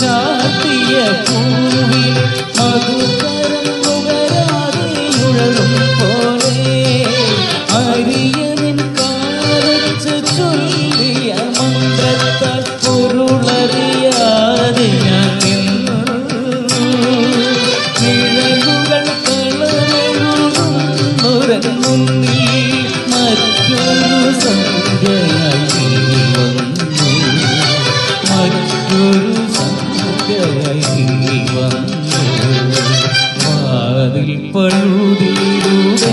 ചാത്തിയ പൂവിൽ മധുര വന്നു. വാതിൽ പഴുതിയിലൂടെ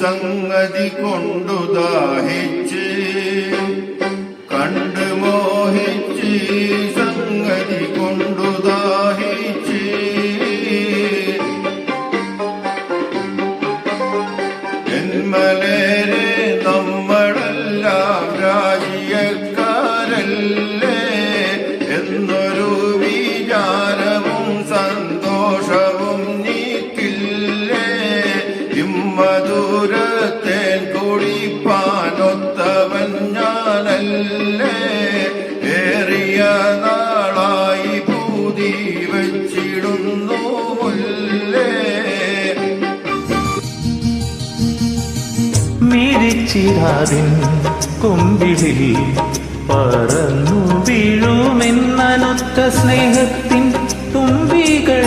സംഗതി കൊണ്ടു ദാഹിച്ചു ചിരാതിൻ കൊമ്പിളിൽ പറന്നു വീഴുമെന്നനുത്ത സ്നേഹത്തിൻ തുമ്പികൾ.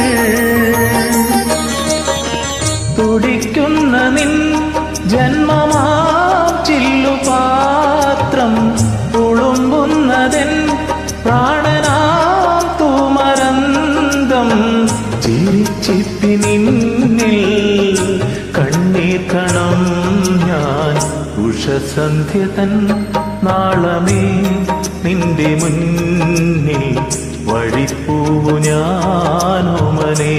സന്ധ്യ തൻ നാളമേ നിന്റെ മുന്നിൽ വഴിപ്പൂവു ഞാനോമനേ.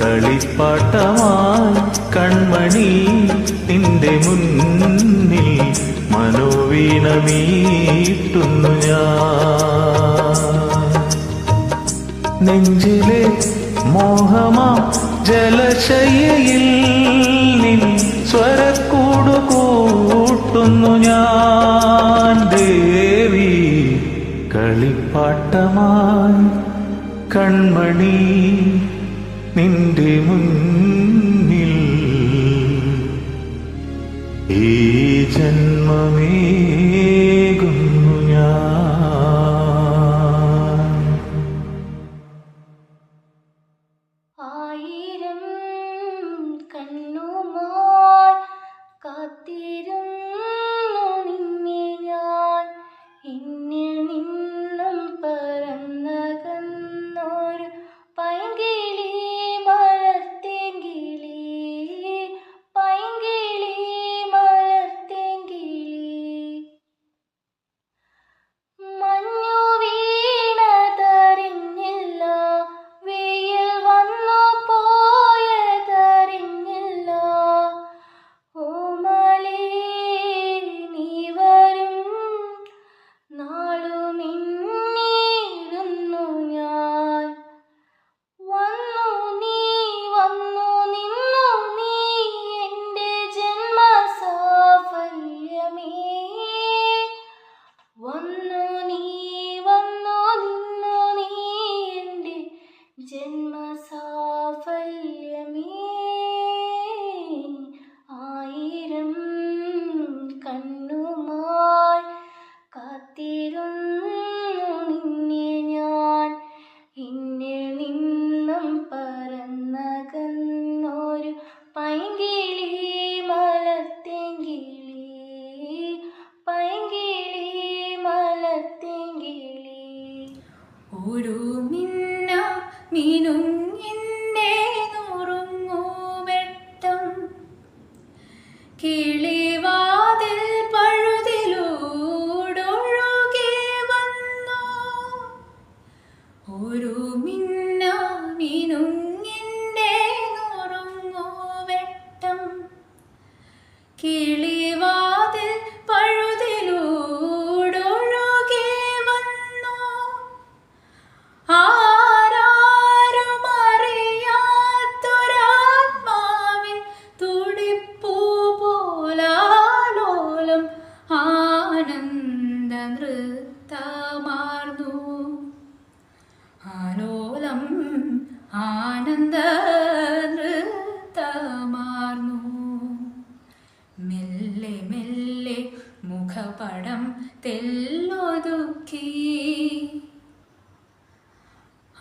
കളിപ്പാട്ടമായി കൺമണി നിന്റെ മുന്നിൽ മനോവീണമീട്ടുന്നു ഞാൻ. നെഞ്ചിലെ മോഹമാ ജലശയയിൽ നിൻ ഈശ്വരക്കൂടു കൂട്ടുന്നു ഞാൻ ദേവി. കളിപ്പാട്ടമാൻ കൺമണി നിന്റെ മുൻ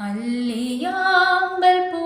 மல்லியாம்பல் பூ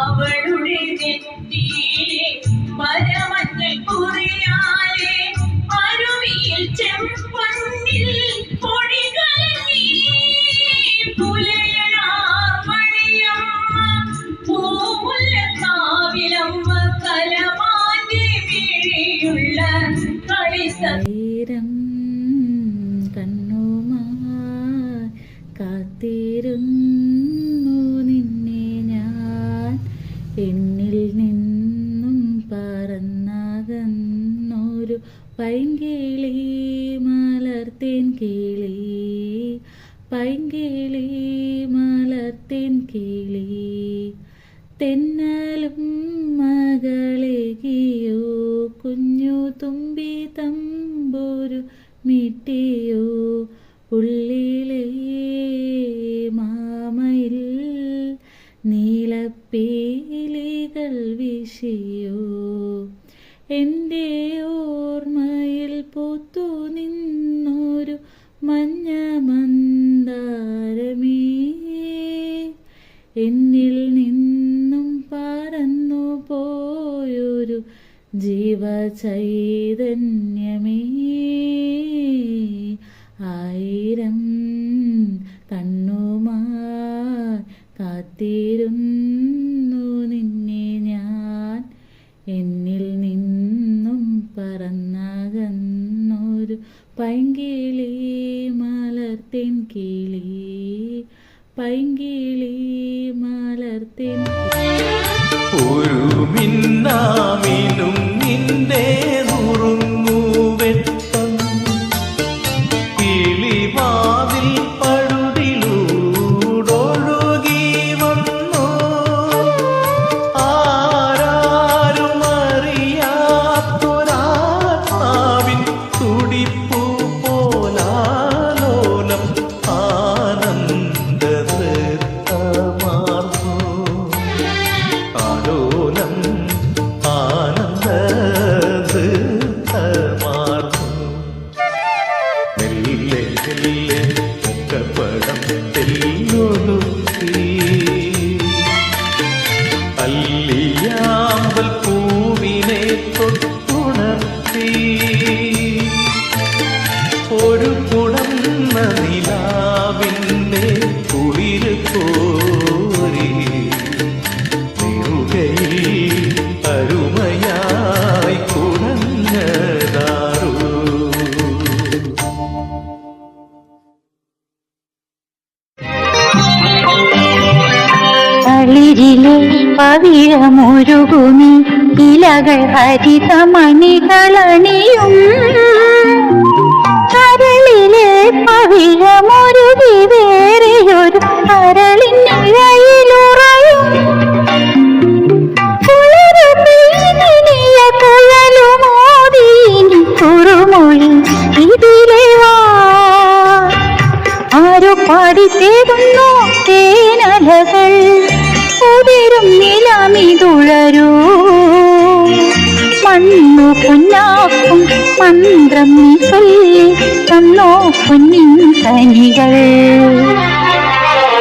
അവളുടെ മകളെകിയോ കുഞ്ഞു തുമ്പി തമ്പൊരു മിട്ടിയോ ഉള്ളിലേ മാമയിൽ നീലപ്പേലികൾ വിഷിയോ എന്റെ ഓർമ്മയിൽ പൂത്തു നിന്നൊരു മഞ്ഞ മന്ദാരമേ. എന്നിൽ നീ ഗുരു ജീവചൈതന്യമേ. ആയിരം കണ്ണുമാർ കാത്തിരുന്നു നിന്നെ ഞാൻ. എന്നിൽ നിന്നും പറന്നകന്നൊരു പൈങ്കിളി മലർത്തിൻ കിളി. പൈങ്കിളി മലർത്തിൻ ഒരു മിന്നാമിനും നിന്റെ இல்லை செல்ல படம் തേടുന്നു തേനലകൾ? ഉതിരും നിലമിതുഴരൂ. മണ്ണു പൊന്നാക്കും മന്ത്രം നീ ചൊല്ലി തന്നോ പൊന്നിൻ കനികൾ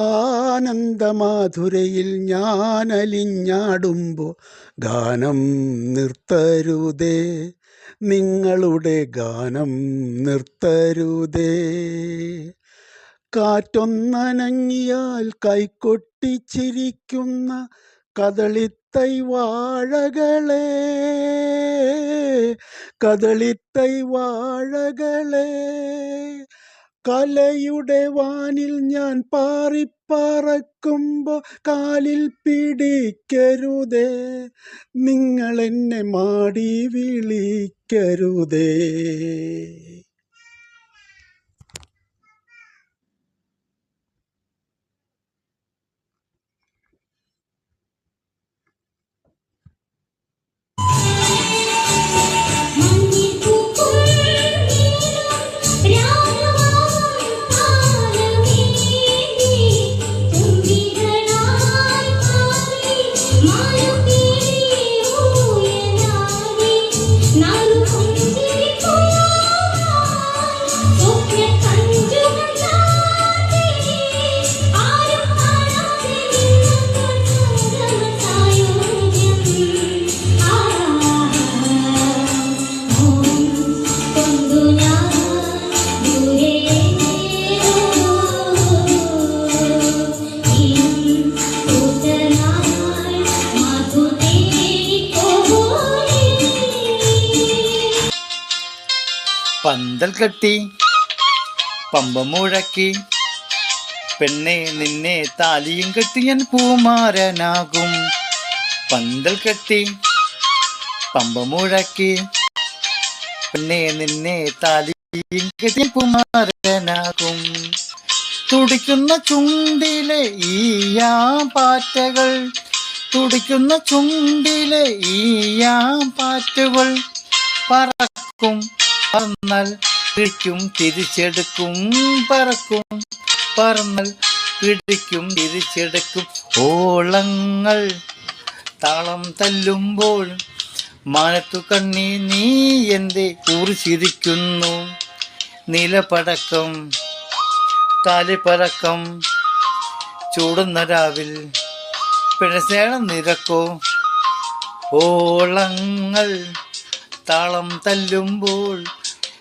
ആനന്ദമാധുരയിൽ ഞാൻ അലിഞ്ഞാടുമ്പോൾ ഗാനം നിർത്തരുതേ. നിങ്ങളുടെ ഗാനം നിർത്തരുതേ. കാറ്റൊന്നനങ്ങിയാൽ കൈക്കൊട്ടിച്ചിരിക്കുന്ന കദളിത്തൈ വാഴകളെ. കദളിത്തൈ വാഴകളെ. കലയുടെ വാനിൽ ഞാൻ പാറിപ്പറക്കുമ്പോ കാലിൽ പിടിക്കരുതേ. നിങ്ങൾ എന്നെ മാടി വിളിക്കരുതേ. പന്തൽ കെട്ടി പമ്പ മുഴക്കി. പെണ്ണെ നിന്നെ താലിയും കെട്ടി ഞാൻ പൂമാരനാകും പന്തൽ കെട്ടി പമ്പ മുഴക്കി. പെണ്ണെ നിന്നെ താലിയും കെട്ടി കുമാരനാകും. തുടിക്കുന്ന ചുണ്ടിലെ ഈയാ പാറ്റകൾ തുടിക്കുന്ന ചുണ്ടിലെ ഈയാ പാറ്റുകൾ പറക്കും. പറന്നാൽ പിടിക്കും തിരിച്ചെടുക്കും പറക്കും. പറന്നാൽ പിടിക്കും തിരിച്ചെടുക്കും. ഓളങ്ങൾ താളം തല്ലുമ്പോൾ മാനത്തു കണ്ണി നീ എന്റെ കുറിച്ചിരിക്കുന്നു നിലപടക്കം താലിപ്പറക്കം ചൂടുന്ന രാവിൽ പിഴസേണം നിരക്കോ. ഓളങ്ങൾ താളം തല്ലുമ്പോൾ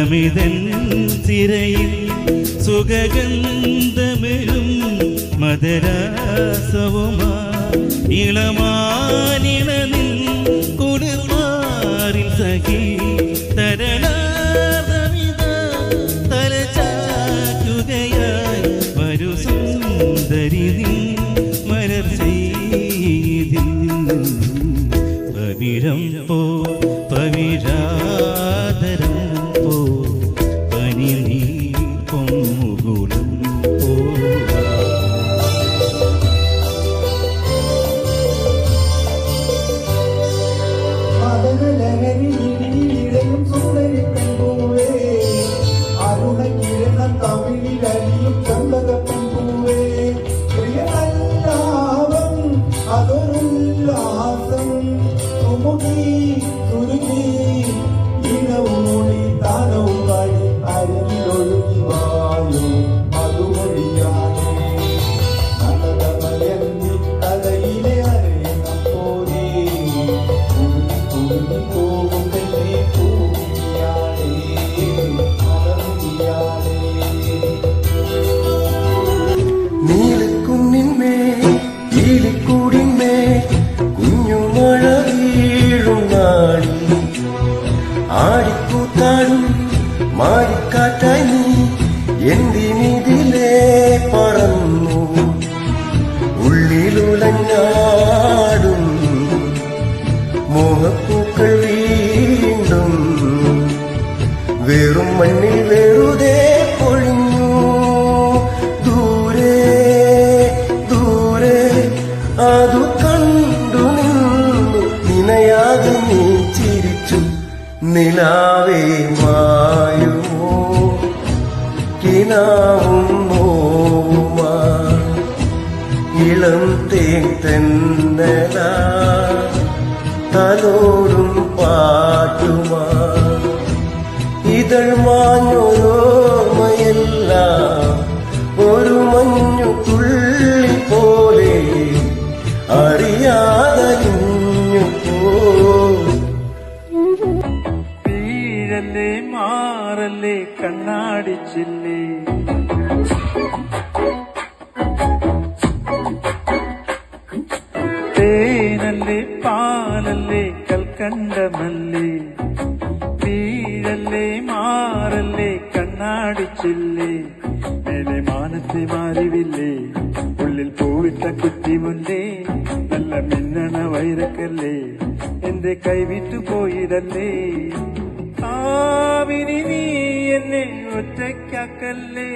നിന്നനുരാഗമിതൻ തിരയിൽ സുഖഗന്ധമെഴും മദരാസവുമാ ഇളമാനിണ നിൻ കുളിർമാറിൽ സഖി I need you. അറിയാതലിഞ്ഞു പോ വീഴല്ലേ മാറല്ലേ കണ്ണാടിച്ചില്ലേ? തേനല്ലേ പാലല്ലേ കൽക്കണ്ടമല്ലേ? എന്റെ കൈവിട്ടു പോയിരല്ലേ ആവിനി നീ എന്നെ ഒറ്റയ്ക്കാക്കല്ലേ?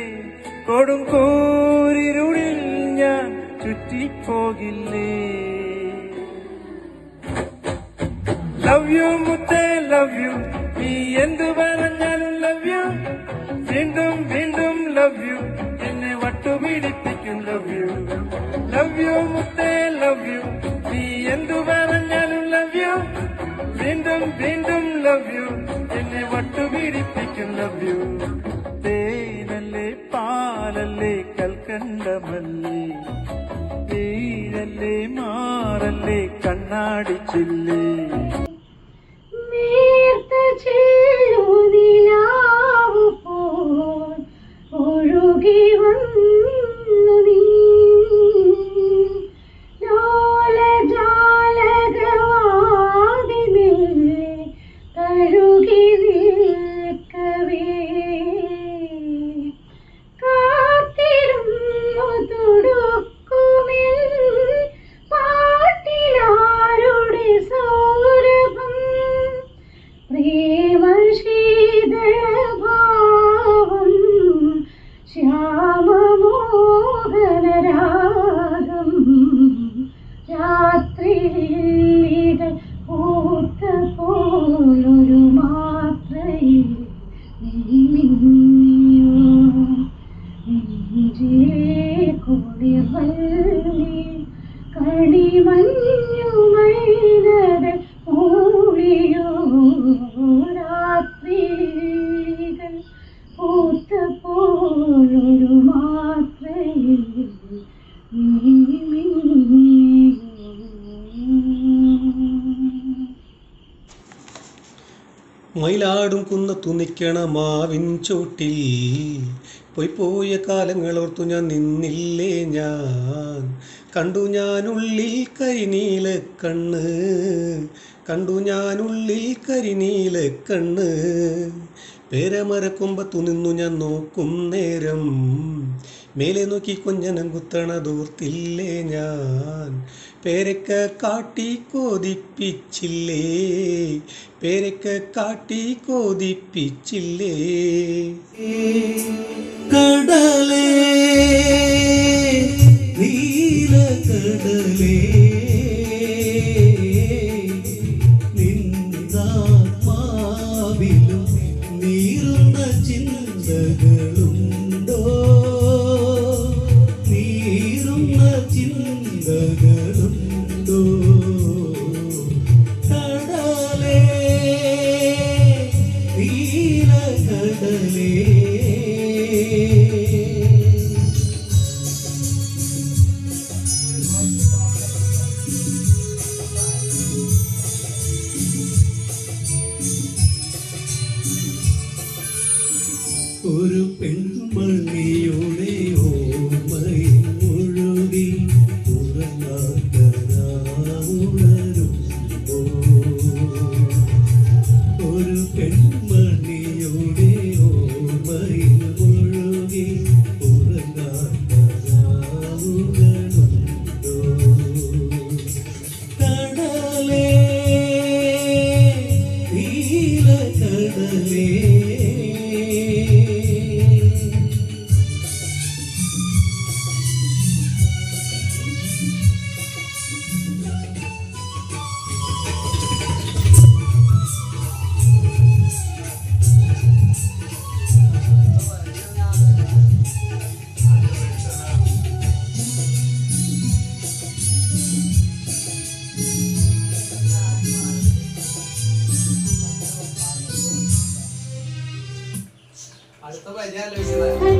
കൊടും കൂരിരുളിൽ ഞാൻ ചുറ്റിപ്പോകില്ലേ? ലവ് യു മുത്തേ ലവ് യു നീ എന്തു പറഞ്ഞാലും ലവ് യു വീണ്ടും വീണ്ടും ലവ് യു എന്നെ വട്ടുപിടിപ്പിക്കും ലവ് യു ലവ് യു മുത്തേ ലവ് യു വീണ്ടും വീണ്ടും ലവ് യു എന്നെ വട്ടുപിടിപ്പിക്കും ലവ് യു തേനല്ലേ പാലല്ലേ കൽക്കണ്ടമല്ലേ. തേനല്ലേ മാറല്ലേ കണ്ണാടി ചില്ലേ. ഒഴുകി വന്നു മയിലാടും കുന്നത്തു നിൽക്കണ മാവിൻ ചോട്ടിൽ. പോയി പോയ കാലങ്ങളോർത്തു ഞാൻ നിന്നില്ലേ ഞാൻ. കണ്ടു ഞാനുള്ളിൽ കരിനീല കണ്ണ്. കണ്ടു ഞാനുള്ളിൽ കരിനീല കണ്ണ്. പേരമരക്കൊമ്പത്തു നിന്നു ഞാൻ നോക്കും നേരം. മേലെ നോക്കി കുഞ്ഞനം കുത്തണ ദൂർത്തില്ലേ ഞാൻ? പേരക്ക കാട്ടി കോതിപ്പിച്ചില്ലേ? പേരക്ക കാട്ടി കോതിപ്പിച്ചില്ലേ? കടലേ Ooh. ya lo hice.